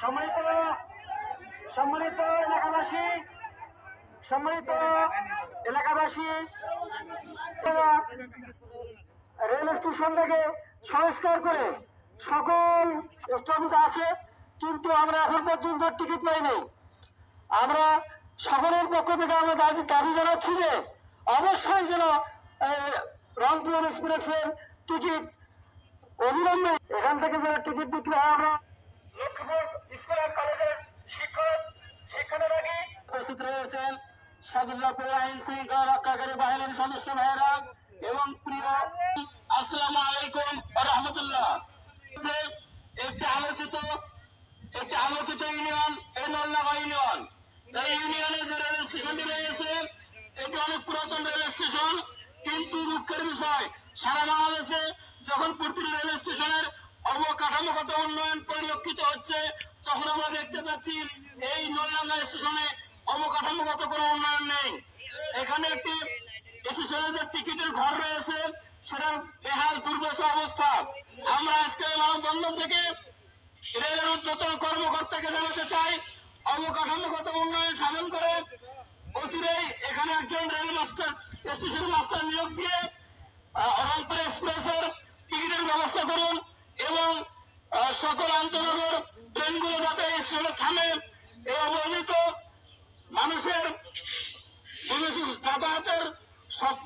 সম্মানিত সম্মানিত এলাকাবাসী সম্মানিত এলাকাবাসী রেল স্টেশন থেকে সংস্কার করে সকল স্টপেজ আছে, কিন্তু আমরা এখন পর্যন্ত টিকিট পাইনি। আমরা সকলের পক্ষ থেকে আমরা দাবি দাবি জানাচ্ছি যে অবশ্যই যেন রংপুর এক্সপ্রেসের টিকিট অবিলম্বে এখান থেকে যেন টিকিট বিক্রি হয়, আমরা লক্ষ্মীপুর স্কুল কলেজের শিক্ষক শিক্ষানুরাগী উপস্থিত রয়েছেন। সাদুল্লাপুর আইন শৃঙ্খলা রক্ষাকারী বাহিনীর সদস্য ভাইয়েরা এবং প্রিয় আলাইকুম রহমতুল্লাহ। একটি আলোচিত একটি আলোচিত ইউনিয়ন এই নলনাগা ইউনিয়ন। এই ইউনিয়নে যে রেল স্টেশনটি রয়েছে এটি অনেক পুরাতন রেল স্টেশন কিন্তু দুঃখের বিষয়। সারা বাংলাদেশে যখন প্রতিটি রেল স্টেশনের অবকাঠামোগত উন্নয়ন পরিলক্ষিত হচ্ছে, তখন আমরা দেখতে পাচ্ছি এই নলডাঙ্গা স্টেশনে অবকাঠামোগত কোনো উন্নয়ন নেই। এখানে একটি স্টেশনে যে টিকিটের ঘর রয়েছে, সেটা বেহাল দুর্দশা অবস্থা। আমরা আজকে মানববন্ধন থেকে রেলের উচ্চতর কর্মকর্তাকে জানাতে চাই, অবকাঠামোগত উন্নয়ন সাধন করে। অচিরেই এখানে একজন রেল মাস্টার, স্টেশন মাস্টার নিয়োগ দিয়ে রংপুর এক্সপ্রেসের টিকিটের ব্যবস্থা করুন এবং সকল আন্তনগর ট্রেনগুলো যাতে স্টেশনে থামে। যাতায়াতের সব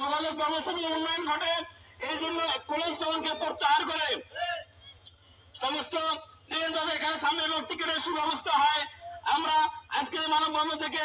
যোগাযোগ ব্যবস্থাগুলো উন্নয়ন ঘটে, এই জন্য কলেজ টাউনকে প্রত্যাহার করে। সমস্ত নিয়ন্ত্রণ এখানে সামনে এবং টিকিটের সুব্যবস্থা হয়, আমরা আজকে মানববন্ধন থেকে